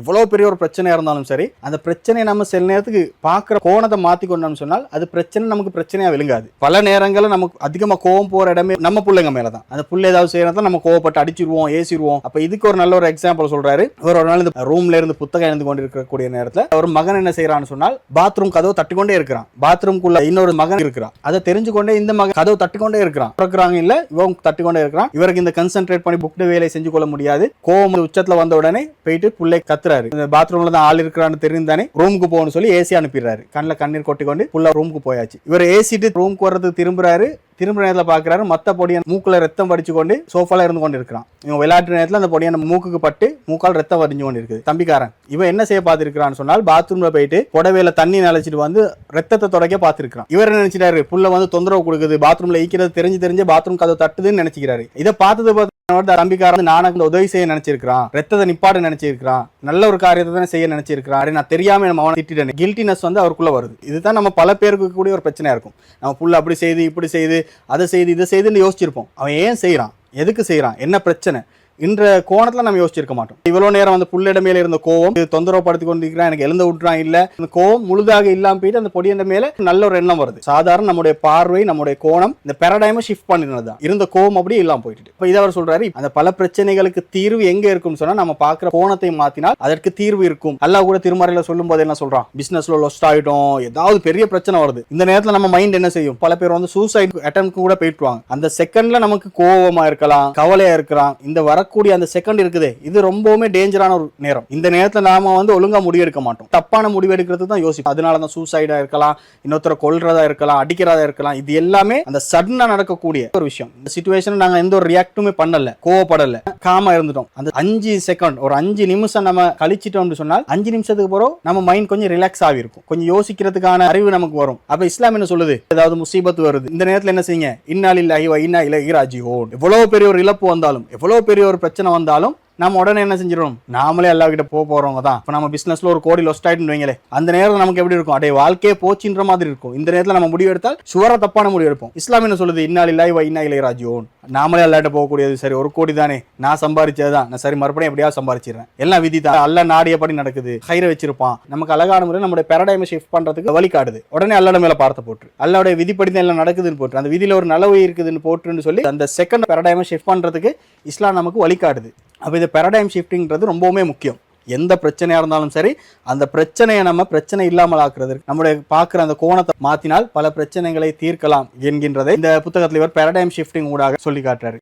எவ்வளோ பெரிய ஒரு பிரச்சனையாக இருந்தாலும் சரி அந்த பிரச்சனையை நம்ம சில நேரத்துக்கு பார்க்குற கோணத்தை மாற்றி கொண்டோம்னு சொன்னால் அது பிரச்சனை நமக்கு பிரச்சனையாக விழுங்காது. பல நேரங்களில் நமக்கு அதிகமாக கோவம் போகிற இடமே நம்ம பிள்ளைங்க மேலே தான் அந்த பிள்ளை ஏதாவது செய்யறதா நம்ம கோவப்பட்டு அடிச்சிருவோம் ஏசிடுவோம் அப்போ இதுக்கு ஒரு நல்ல ஒரு எக்ஸாம்பிள் சொல்கிறாரு இவர் ஒரு நாள் இந்த ரூம்ல இருந்து புத்தகம் எழுந்து கொண்டு இருக்கக்கூடிய நேரத்தில் ஒரு மகன் என்ன செய்கிறான்னு சொன்னால் பாத்ரூம் கதவு தட்டிக்கொண்டே இருக்கிறான். பாத்ரூம்குள்ள இன்னொரு மகன் இருக்கிறான். அதை தெரிஞ்சு கொண்டே இந்த மகன் கதவு தட்டிக்கொண்டே இருக்கிறான். திறக்கிறாங்க இல்லை இவன் தட்டிக்கொண்டே இருக்கிறான். இவருக்கு இந்த கன்சென்ட்ரேட் பண்ணி புக்டு வேலையை செஞ்சு கொள்ள முடியாது. கோவம் உச்சத்தில் வந்த உடனே போயிட்டு பிள்ளை கத்து கத்துறாரு இந்த பாத்ரூம்ல தான் ஆள் இருக்கிறான்னு தெரிந்தானே ரூமுக்கு போகணும்னு சொல்லி ஏசி அனுப்பிடுறாரு. கண்ணில் கண்ணீர் கொட்டி கொண்டு ஃபுல்லாக ரூமுக்கு போயாச்சு. இவர் ஏசிட்டு ரூமுக்கு வர்றதுக்கு திரும்புறாரு. திரும்ப நேரத்தில் பார்க்குறாரு மற்ற பொடியன் மூக்கில் ரத்தம் படிச்சு கொண்டு சோஃபால இருந்து கொண்டு இருக்கிறான் இவன் விளையாட்டு நேரத்தில் அந்த பொடியன் மூக்குக்கு பட்டு மூக்கால் ரத்தம் வரிஞ்சு கொண்டு இருக்குது தம்பிக்காரன் இவன் என்ன செய்ய பார்த்துருக்கிறான்னு சொன்னால் பாத்ரூம்ல போயிட்டு புடவையில தண்ணி நினைச்சிட்டு வந்து ரத்தத்தை தொடக்க பார்த்துருக்கான் இவர் என்ன நினைச்சிட்டாரு? புள்ள வந்து தொந்தரவு கொடுக்குது. பாத்ரூம்ல ஈக்கிறது தெரிஞ்சு தெரிஞ்சு பாத்ரூம் கதவு தட்டுதுன்னு நினைச்சுக்கிறாரு. இதை பார்த்தது பார்த்து தம்பிக்காரன் நானும் இந்த உதவி செய்ய நினைச்சிருக்கிறான். ரத்தத்தை நிப்பாட நினைச்சிருக்கிறான். நல்ல ஒரு காரியத்தை தானே செய்ய நினைச்சிருக்கிறான். அப்படி நான் தெரியாம நம்ம அவனை திட்டிட்டேன். கில்ட்டினஸ் வந்து அவருக்குள்ள வருது. இதுதான் நம்ம பல பேருக்கு கூடிய ஒரு பிரச்சனையா இருக்கும். நம்ம புள்ள அப்படி செய்து இப்படி செய்து அதை செய்து இதை செய்துன்னு யோசிச்சிருப்போம். அவன் ஏன் செய்கிறான் எதுக்கு செய்கிறான் என்ன பிரச்சனை? இன்ற கோணத்துல நம்ம யோசிச்சிருக்க மாட்டோம். இவ்வளவு நேரம் அந்த புள்ளிட மேலே இருந்த கோவம் தொந்தரவுப்படுத்தி கொண்டிருக்கிறான் எனக்கு எழுந்த விட்டுறான் இல்ல. இந்த கோவம் முழுதாக இல்லாம போயிட்டு அந்த பொடியண்ட மேல நல்ல ஒரு எண்ணம் வருது. சாதாரண நம்முடைய பார்வை நம்முடைய கோணம் இந்த பேரடைமை ஷிஃப்ட் பண்ணினது தான். இருந்த கோவம் அப்படியே இல்லாம போயிட்டு இப்ப இதை அவர் சொல்றாரு அந்த பல பிரச்சனைகளுக்கு தீர்வு எங்க இருக்கும்னு சொன்னா நம்ம பாக்குற கோணத்தை மாத்தினால் அதற்கு தீர்வு இருக்கும். அல்லாஹ் கூட திருமறையில சொல்லும் போது என்ன சொல்றான்? பிசினஸ்ல லொஸ்ட் ஆயிட்டோம். ஏதாவது பெரிய பிரச்சனை வருது. இந்த நேரத்துல நம்ம மைண்ட் என்ன செய்யும்? பல பேர் வந்து சூசைட் அட்டம் கூட போயிட்டுவாங்க அந்த செகண்ட்ல நமக்கு கோவமா இருக்கலாம் கவலையா இருக்கலாம். இந்த வரக்கூடிய அந்த செகண்ட் இருக்குதே இது ரொம்பவுமே டேஞ்சரான ஒரு நேரம். இந்த நேரத்தில் நாம வந்து ஒழுங்கா முடிவெடுக்க மாட்டோம். தப்பான முடிவு எடுக்கிறது தான் யோசிப்போம். அதனால தான் சூசைடா இருக்கலாம் இன்னொருத்தரை கொல்றதா இருக்கலாம் அடிக்கிறதா இருக்கலாம் இது எல்லாமே அந்த சடனா நடக்கக்கூடிய ஒரு விஷயம். இந்த சுச்சுவேஷன் நாங்க எந்த ஒரு ரியாக்டுமே பண்ணல கோவப்படல காமா இருந்துட்டோம். அந்த அஞ்சு செகண்ட் ஒரு அஞ்சு நிமிஷம் நம்ம கழிச்சிட்டோம்னு சொன்னால் அஞ்சு நிமிஷத்துக்கு பிறகு நம்ம மைண்ட் கொஞ்சம் ரிலாக்ஸ் ஆகி இருக்கும். கொஞ்சம் யோசிக்கிறதுக்கான அறிவு நமக்கு வரும். அப்ப இஸ்லாம் என்ன சொல்லுது? ஏதாவது முசீபத்து வருது. இந்த நேரத்தில் என்ன செய்யுங்க? இன்னாலில் ஐவா இன்னா இன்னா இராஜி ஓ எவ்வளவு பெரிய ஒரு இழப்பு வந்தாலும் எவ்வளவு பெரிய ஒரு பிரச்சனை வந்தாலும் நம்ம உடனே என்ன செஞ்சிடும் நாமளே எல்லா கிட்ட போக போறவங்க தான். இப்போ நம்ம பிசினஸ்ல ஒரு கோடி லொஸ்ட் ஆயிட்டு வைங்களே அந்த நேரம் நமக்கு எப்படி இருக்கும்? அடைய வாழ்க்கையே போச்சுன்ற மாதிரி இருக்கும். இந்த நேரத்தில் நம்ம முடிவு எடுத்தால் சுவர தப்பான முடிவு எடுப்போம். இஸ்லாம் என்ன சொல்லுது? இன்னால் இல்லாய் வை இன்னா இலை ராஜியோன் நாமளே எல்லாட்ட போகக்கூடியது சரி ஒரு கோடி தானே. நான் சம்பாரிச்சதுதான் நான் சரி மறுபடியும் எப்படியாவது சம்பாரிச்சிடுறேன். எல்லாம் விதி தான். அல்ல நாடியபடி நடக்குது. கயிறை வச்சிருப்பான். நமக்கு அழகான முறை நம்முடைய பேரடைமை ஷிஃப்ட் பண்றதுக்கு வழிகாடுது உடனே அல்லோட மேல பார்த்து போட்டு அல்லாவுடைய விதிப்படி தான் எல்லாம் நடக்குதுன்னு போட்டு அந்த விதியில ஒரு நலவு இருக்குதுன்னு போட்டுன்னு சொல்லி அந்த செகண்ட் பேரடைமை ஷிஃப்ட் பண்றதுக்கு இஸ்லாம் நமக்கு வழிகாடுது அப்போ இது பேரடைம் ஷிஃப்டிங்கிறது ரொம்பவுமே முக்கியம். எந்த பிரச்சனையாக இருந்தாலும் சரி அந்த பிரச்சனையை நம்ம பிரச்சனை இல்லாமல் ஆக்குறதுக்கு நம்முடைய பார்க்குற அந்த கோணத்தை மாற்றினால் பல பிரச்சனைகளை தீர்க்கலாம் என்கின்றதை இந்த புத்தகத்தில் இவர் பேரடைம் ஷிஃப்டிங் ஊடாக சொல்லி காட்டுறாரு.